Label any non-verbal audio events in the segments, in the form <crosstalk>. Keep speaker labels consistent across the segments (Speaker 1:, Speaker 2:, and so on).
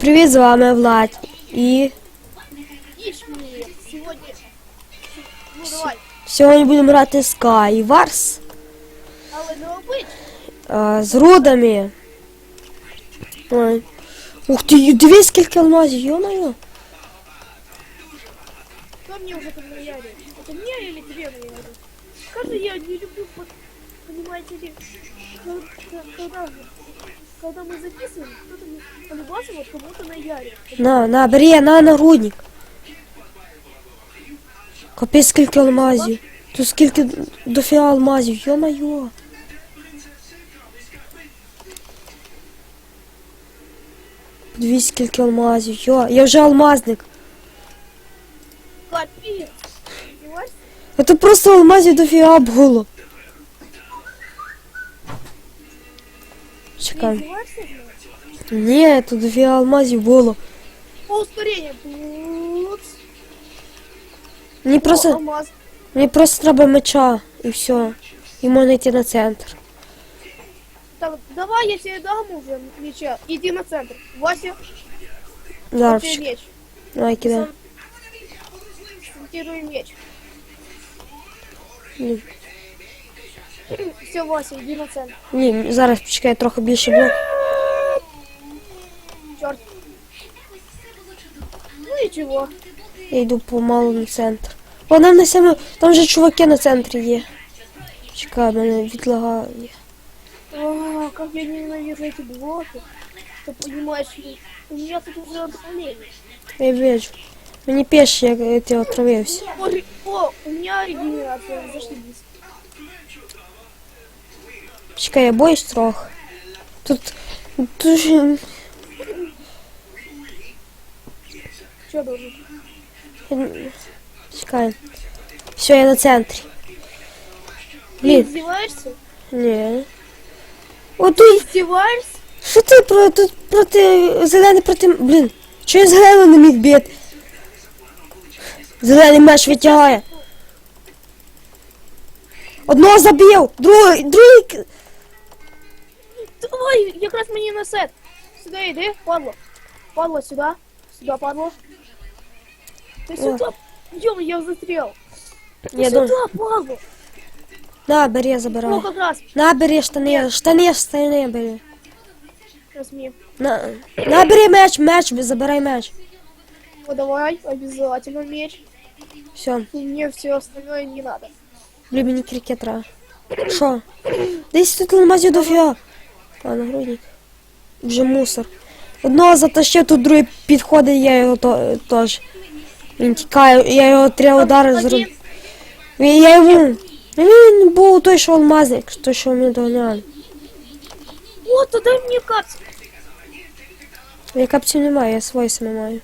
Speaker 1: Привіт, з вами Влад. І сьогодні будемо грати Skywars
Speaker 2: але
Speaker 1: а, з рудами. Ой. Ух ти, дивись скільки алмазів, йо-моє.
Speaker 2: Кто мне уже там наяривает? Это мне или тебе наяривает? Скажи, я не люблю, под- понимаете ли, когда, когда, когда мы записываем, кто-то мне полюбался вот кому-то наяривает.
Speaker 1: На, на, бери, на нагрудник. Капець скільки алмазів. Тут скільки дофіга алмазів, йо-моє. Подивись скільки алмазів, йо. Я вже алмазник.
Speaker 2: Капец! Издеваешься?
Speaker 1: Это просто алмазів дофіга було. Чекай.
Speaker 2: издеваешься? блин?
Speaker 1: Ні, тут дофіга алмазів було.
Speaker 2: По ускорению. Пуц.
Speaker 1: Мені
Speaker 2: О,
Speaker 1: просто,
Speaker 2: алмаз.
Speaker 1: мені просто треба меча і все. І можна йти на центр.
Speaker 2: Так, давай я тебе дам уже меча. Иди на центр. Вася,
Speaker 1: Зараз.
Speaker 2: тебе
Speaker 1: чекай.
Speaker 2: меч.
Speaker 1: Давай кидай.
Speaker 2: Монтируй меч.
Speaker 1: Ні,
Speaker 2: Все, Вася, иди на центр.
Speaker 1: Ні, зараз почекай трохи більше блок.
Speaker 2: Черт. Ну ничего.
Speaker 1: Я йду помалу на центр. О, нам на саме. Там же чуваки на центрі є. Чекай, мене відлагає.
Speaker 2: А, как я ненавижу эти блоки. Ты понимаешь? У меня тут уже отравление.
Speaker 1: Я бачу. Мені пише, як ти отравився.
Speaker 2: О, ре- о, у меня регенерация. Зашибись.
Speaker 1: Чекай, я боюсь трохи. Тут. Тут же.
Speaker 2: Должен?
Speaker 1: Чекай. Все, я на центрі.
Speaker 2: Ты
Speaker 1: Блін,
Speaker 2: издеваешься?
Speaker 1: ні. О, тут.
Speaker 2: Издеваешься?
Speaker 1: Що ти про тут проти зелений проти. Блін, що я зелений не міг бити? Зелений меч витягає. Одного забив, другий, другий. К-
Speaker 2: Давай, якраз мені на сет. Сюда иди, падла. Падла, сюда. Сюда, падла. Ты сюда. Идем, я застрял. Ты
Speaker 1: Я
Speaker 2: сюда,
Speaker 1: думаю.
Speaker 2: падла.
Speaker 1: На, бери,
Speaker 2: Ну,
Speaker 1: забирай.
Speaker 2: как раз.
Speaker 1: На, бери штани, штани, штани бери.
Speaker 2: Возьми.
Speaker 1: На, на, бери меч, меч, забирай меч.
Speaker 2: Ну, давай, обязательно меч.
Speaker 1: Все,
Speaker 2: Мне все остальное не надо.
Speaker 1: блін, мені крикет треба. Що? Десь тут алмазів дофіга. А, нагрудник. Вже мусор. Одного затащив, тут другий підходить, я його теж. Він тікає, я його три удари
Speaker 2: Один.
Speaker 1: зроблю. Я йому. Він був той, що алмазник, той, що мені доганяли.
Speaker 2: О, то дай мне капс.
Speaker 1: Я капців немає, я свої саме маю.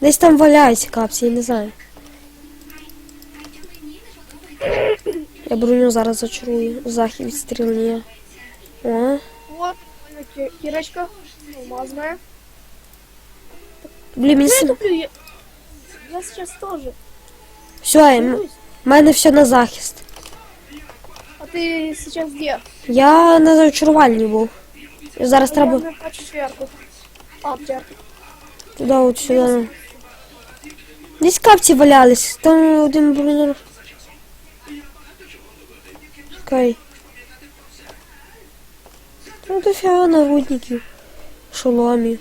Speaker 1: Десь там валяються капці, я не знаю. Я броню зараз зачарую. Захід відстрілення. О,
Speaker 2: кирочка алмазная.
Speaker 1: блін, мені
Speaker 2: Ну, я туплю, я... я сейчас тоже.
Speaker 1: Все,
Speaker 2: Вернусь.
Speaker 1: мене все на захист.
Speaker 2: А ты сейчас где?
Speaker 1: Я на зачарувальні був. І Зараз
Speaker 2: А
Speaker 1: треба
Speaker 2: Я на четверку. Аптеку.
Speaker 1: туди от сюди. Десь капці валялись, там один бронер. Чекай. Там дофіга нагрудників, шоломів.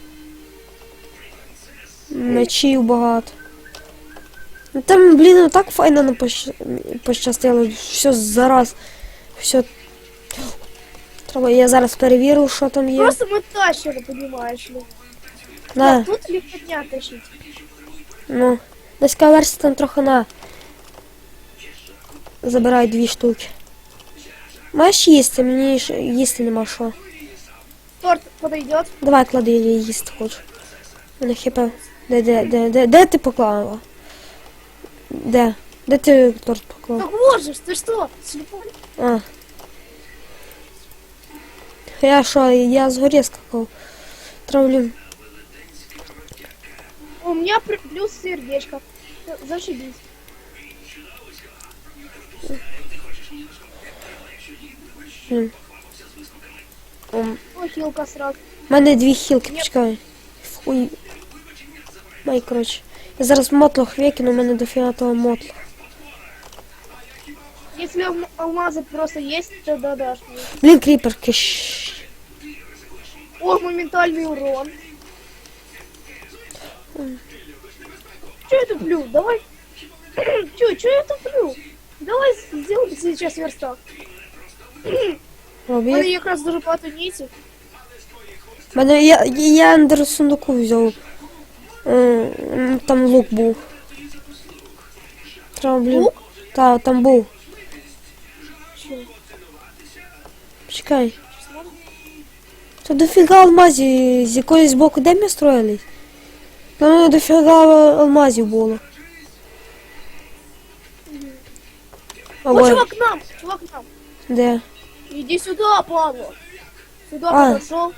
Speaker 1: Мечів багато. Ну там, блін, ну так файно не пощ... пощастило. Все зараз. Все. Треба, я зараз перевірю, що там є.
Speaker 2: Просто мы тащили.
Speaker 1: На.
Speaker 2: Да, тут легко дня тащить.
Speaker 1: Ну, десь версія там трохи на. Забирай дві штуки. Маєш їсти, мені їсти нема що.
Speaker 2: Торт подойдет.
Speaker 1: Давай клади, я їсти хочу. Мене хп. Де, де, де, де, де ти поклала? Де? Де ти торт поклав?
Speaker 2: Так же, ты что? Слепой?
Speaker 1: А. Я що, я з горі скакав. Травлю.
Speaker 2: У меня плюс сердечко. Зашибись.
Speaker 1: М.
Speaker 2: О, хилка сразу.
Speaker 1: У мене дві хілки, почекай. Ой. Май, коротше. Я зараз мотлох викину, у мене до фіатового мотла.
Speaker 2: Если алм- алмазы просто есть, то да, дашь мне.
Speaker 1: Блін, кріпер, киш.
Speaker 2: О, моментальный урон. Че я туплю? Давай. <clears throat> Че, че я туплю? Давай сделаем сейчас верстак. <clears throat> Якраз дуже багато нітів.
Speaker 1: Мене я, я ендер сундуку взяв. М, Там лук був. Треба, блін. Та, там був. Чекай. То дофіга алмазів з якоїсь боку, де ми строїлись? Там дофіга алмазів було. А,
Speaker 2: О, чувак к нам! Чувак к нам!
Speaker 1: де?
Speaker 2: Иди сюда, Павло! Сюда
Speaker 1: А.
Speaker 2: подошел.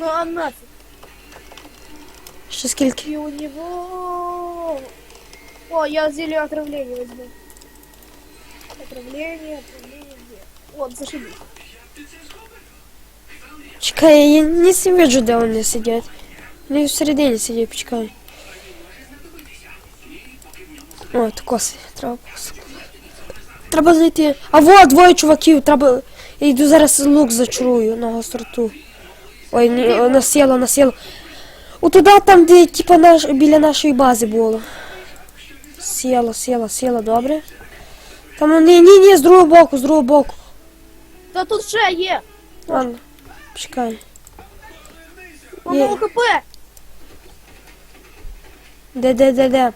Speaker 2: Ну а нафиг.
Speaker 1: Ще скільки?
Speaker 2: И у него... О, я зелье отравления возьму. Отравление, отравление где? Вот, зашибись.
Speaker 1: Чекай, я не бачу, де вони сидять. Вони всередині сидять, почекай. О, то коси. Треба коси. Треба знайти. А вот, двоє чуваків, треба. Я йду зараз лук зачарую на гостроту. Ой, ні, о, насіло, насіло. Отуда там, де типа наш, біля нашої бази було. Сіло, сіло, сіло, добре. Там, ну, ні, ні, ні, з другого боку, з другого боку.
Speaker 2: Да тут же е!
Speaker 1: Ладно, почекай.
Speaker 2: Он
Speaker 1: Е.
Speaker 2: на ХП!
Speaker 1: Де, де, де, де?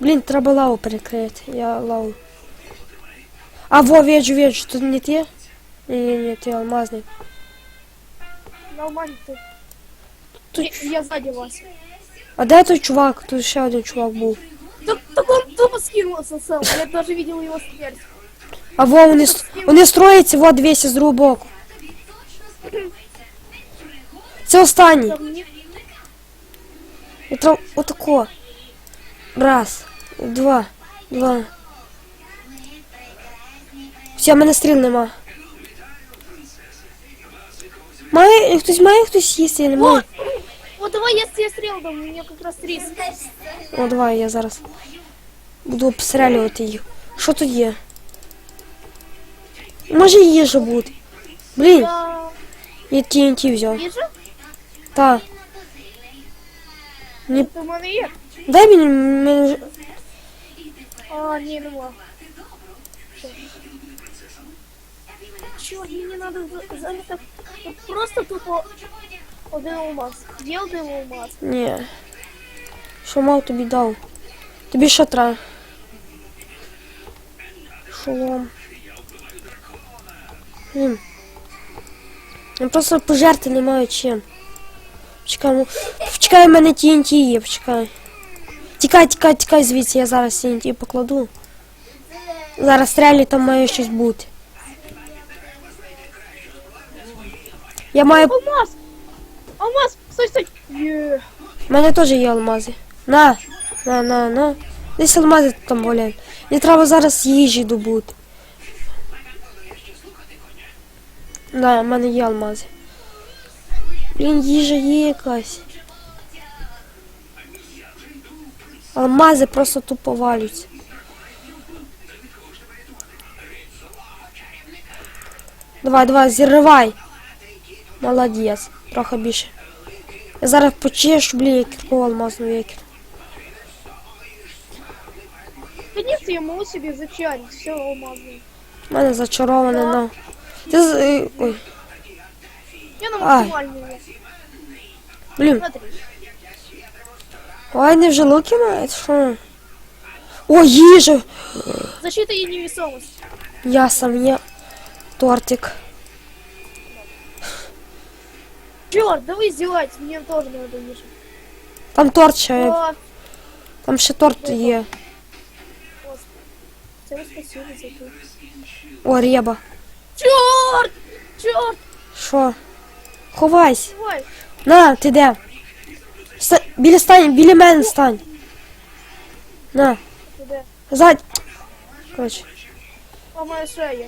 Speaker 1: Блін, треба лаву перекрити. Я лаву. А, во, вижу, вижу, тут не те? Ні, ні, ні, ти алмазний.
Speaker 2: Нормально ты.
Speaker 1: Тут...
Speaker 2: Я, я сзади вас.
Speaker 1: А де той чувак? Тут ще один чувак був.
Speaker 2: Так, так он тупо скинулся сам. Я даже видел его смерть.
Speaker 1: А во, вони, с- вони строяться, во, дивися, з другого боку. Це останній.
Speaker 2: Там не-
Speaker 1: І треба отако. Раз, два, два. Все, в мене стріл нема. Має, хтось має хтось їсти, я не маю.
Speaker 2: Вот! Вот давай я тебе стрел дам, у меня как раз 30.
Speaker 1: О, давай, я зараз буду обстрілювати їх. Що тут є? Може їжа бути. Блін, я TNT взяв.
Speaker 2: Їжа?
Speaker 1: Та. Ні,
Speaker 2: мене
Speaker 1: дай мені, мені
Speaker 2: А, ні, нема. Чорт, мені треба зайняти от просто тупо один алмаз. Є один алмаз.
Speaker 1: Ні. Що мав тобі дав? Тобі що треба? Шолом. Блін. Я просто пожерти не маю чим. Чекай, ну. Почекай, в мене TNT є, почекай. Тікай, тікай, тікай звідси, я зараз TNT покладу. Зараз стрелі там має щось бути. Я маю.
Speaker 2: Алмаз! Алмаз! Стой, стой! Є.
Speaker 1: У мене теж є алмази. На, на, на, на. Десь алмази там валяють. Мені треба зараз їжі добути. Да, в мене є алмази. Блін, їжа є якась. Алмази просто тупо валються. Давай, давай, зірвай. Молодець. Трохи більше. Я зараз почешу, блін, кірку алмазну викину.
Speaker 2: Конечно, я могу зачарить все алмазное.
Speaker 1: У мене зачароване, ну. Ти з... е, Ой,
Speaker 2: Я на
Speaker 1: Ай.
Speaker 2: максимальную.
Speaker 1: блін.
Speaker 2: Смотри.
Speaker 1: Ой, не вже луки мають, що? О, їжа!
Speaker 2: Защита и невесомость.
Speaker 1: Я сам є. Тортик.
Speaker 2: Черт, давай издевайтесь, мне тоже надо ниже.
Speaker 1: Там торт ще,
Speaker 2: А,
Speaker 1: там ще торт є.
Speaker 2: Господи. Всем спасибо за то.
Speaker 1: О, реба.
Speaker 2: Черт! Черт!
Speaker 1: Що? Ховайся.
Speaker 2: Давай!
Speaker 1: На, ти де? Ста... Біля стань, біля мене стань. На,
Speaker 2: Куда?
Speaker 1: зад. Короче.
Speaker 2: А моя шея.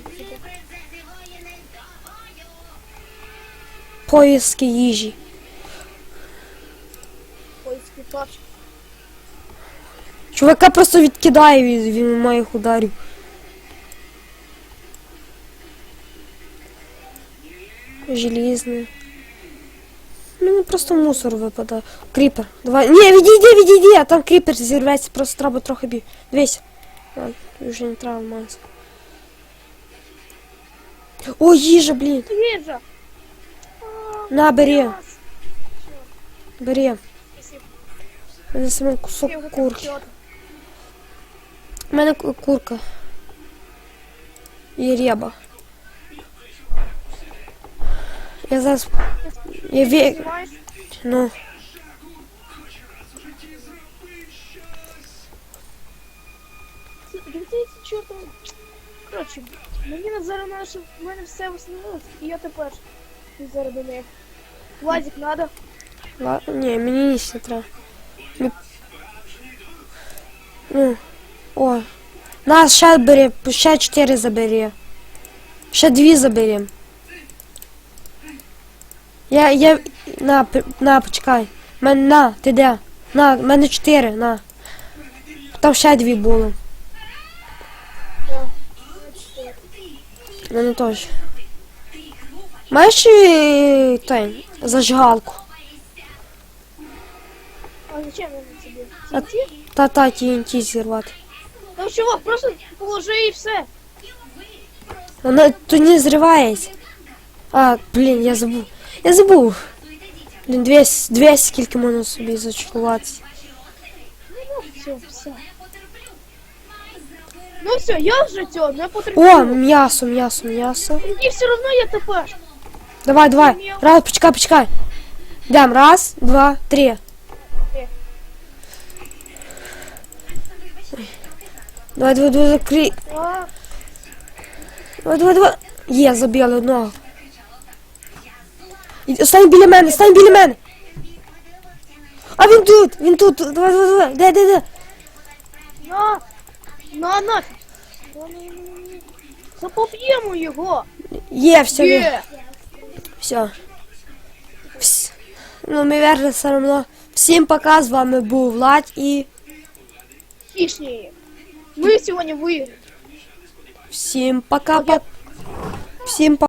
Speaker 1: Поиски їжі.
Speaker 2: польський папчик.
Speaker 1: Чувака просто відкидає від, від моїх ударів. Желізний. Ну, просто мусор випадає. Кріпер. Давай. Ні, відійди, відійди, а там кріпер зірветься, просто треба трохи бі. Дивись. А, вже не треба майже. О, їжа, блін.
Speaker 2: Їжа!
Speaker 1: На, бери, бери. У мене кусок курки. У мене курка. І рєба. Я зараз. Я.
Speaker 2: Понимаешь?
Speaker 1: Ну.
Speaker 2: Короче, мені зараз щоб в мене все восстановилось, і я тепер не неї. Владик надо.
Speaker 1: Ла... Ні, мені ніч не треба. Мі- Ну. О. На, ще бери, ще чотири забери. Ще дві заберем. Я, я, на, на, почекай. Мен, на, ти де? На, в мене чотири, на. Там ще дві були.
Speaker 2: Да.
Speaker 1: У мене теж. Маєш е, той, зажигалку?
Speaker 2: А зачем я тебе?
Speaker 1: А-
Speaker 2: TNT?
Speaker 1: Та-та, TNT зірвати.
Speaker 2: Ну чувак, просто положи і все.
Speaker 1: Вона то не зривається. А, блін, я забув. Я забув. Блін, 200, 200 скільки можна собі зачаруватися.
Speaker 2: Ну все, все. Ну все, я вже цього не
Speaker 1: О,
Speaker 2: потребую.
Speaker 1: м'ясо, м'ясо, м'ясо.
Speaker 2: І все одно я тепер.
Speaker 1: Давай, давай. Раз, почекай, почекай. Йдем, раз, два, три. Давай, давай, давай, закрий. Давай, давай, давай. Є, забили одного. Стань біля мене, стань біля мене. А він тут, він тут. Давай, давай, давай. Де, де, де?
Speaker 2: на, на, ну. Запоп'ємо його.
Speaker 1: Є, все, є.
Speaker 2: Є.
Speaker 1: Все. Вс... Ну, наверное, все равно. Всім пока, з вами був Влад і
Speaker 2: Хищні. Ми сьогодні виграли.
Speaker 1: всім пока. Всім пока.